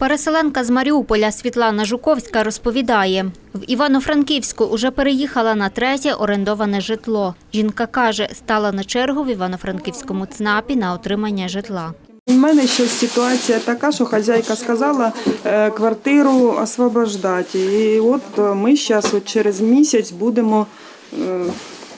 Переселенка з Маріуполя Світлана Жуковська розповідає, в Івано-Франківську уже переїхала на третє орендоване житло. Жінка каже, стала на чергу в Івано-Франківському ЦНАПі на отримання житла. У мене ще ситуація така, що хазяйка сказала е, квартиру освобождати. І от е, ми зараз от через місяць будемо е,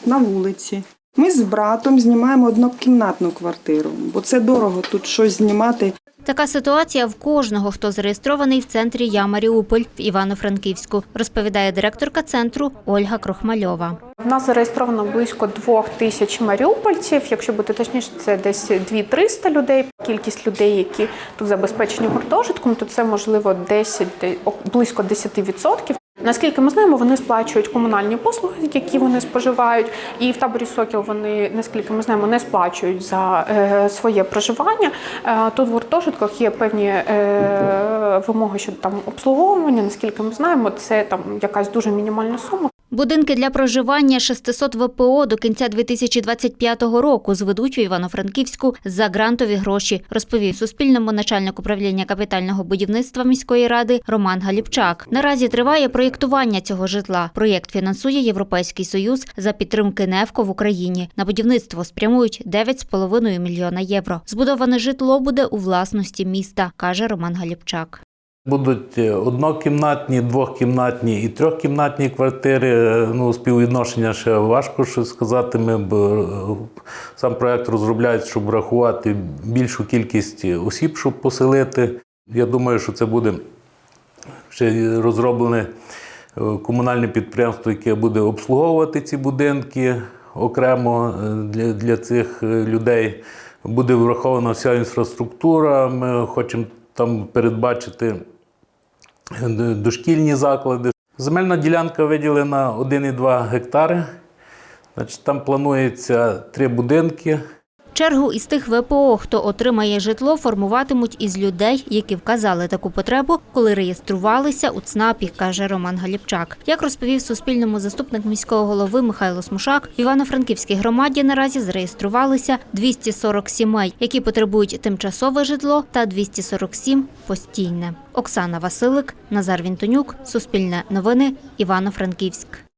на вулиці. Ми з братом знімаємо однокімнатну квартиру, бо це дорого тут щось знімати. Така ситуація в кожного, хто зареєстрований в центрі Я Маріуполь в Івано-Франківську, розповідає директорка центру Ольга Крохмальова. У нас зареєстровано близько двох тисяч маріупольців. Якщо бути точніше, це десь 2-300 людей. Кількість людей, які тут забезпечені гуртожитком, то це можливо 10, о, близько 10%. Наскільки ми знаємо, вони сплачують комунальні послуги, які вони споживають, і в таборі Сокіл вони, наскільки ми знаємо, не сплачують за е, своє проживання. Е, тут в гуртожитках є певні е, вимоги щодо там обслуговування. Наскільки ми знаємо, це там якась дуже мінімальна сума. Будинки для проживання 600 ВПО до кінця 2025 року зведуть в Івано-Франківську за грантові гроші, розповів Суспільному начальник управління капітального будівництва міської ради Роман Галіпчак. Наразі триває проєктування цього житла. Проєкт фінансує Європейський Союз за підтримки НЕФКО в Україні. На будівництво спрямують 9,5 мільйона євро. Збудоване житло буде у власності міста, каже Роман Галіпчак. Будуть е, однокімнатні, двохкімнатні і трьохкімнатні квартири. Е, Ну, співвідношення ще важко щось сказати. Ми б, е, сам проект розробляють, щоб врахувати більшу кількість осіб, щоб поселити. Я думаю, що це буде ще розроблене комунальне підприємство, яке буде обслуговувати ці будинки окремо для, для цих людей. Буде врахована вся інфраструктура. Ми хочемо там передбачити е, дошкільні заклади. Земельна ділянка виділена 1,2 гектари. Значить, там планується три будинки. Чергу із тих ВПО, хто отримає житло, формуватимуть із людей, які вказали таку потребу, коли реєструвалися у ЦНАПі, каже Роман Галіпчак. Як розповів Суспільному заступник міського голови Михайло Смушак, в Івано-Франківській громаді наразі зареєструвалися 240 сімей, які потребують тимчасове житло, та 247 – постійне. Оксана Василик, Назар Вінтонюк, Суспільне новини, Івано-Франківськ.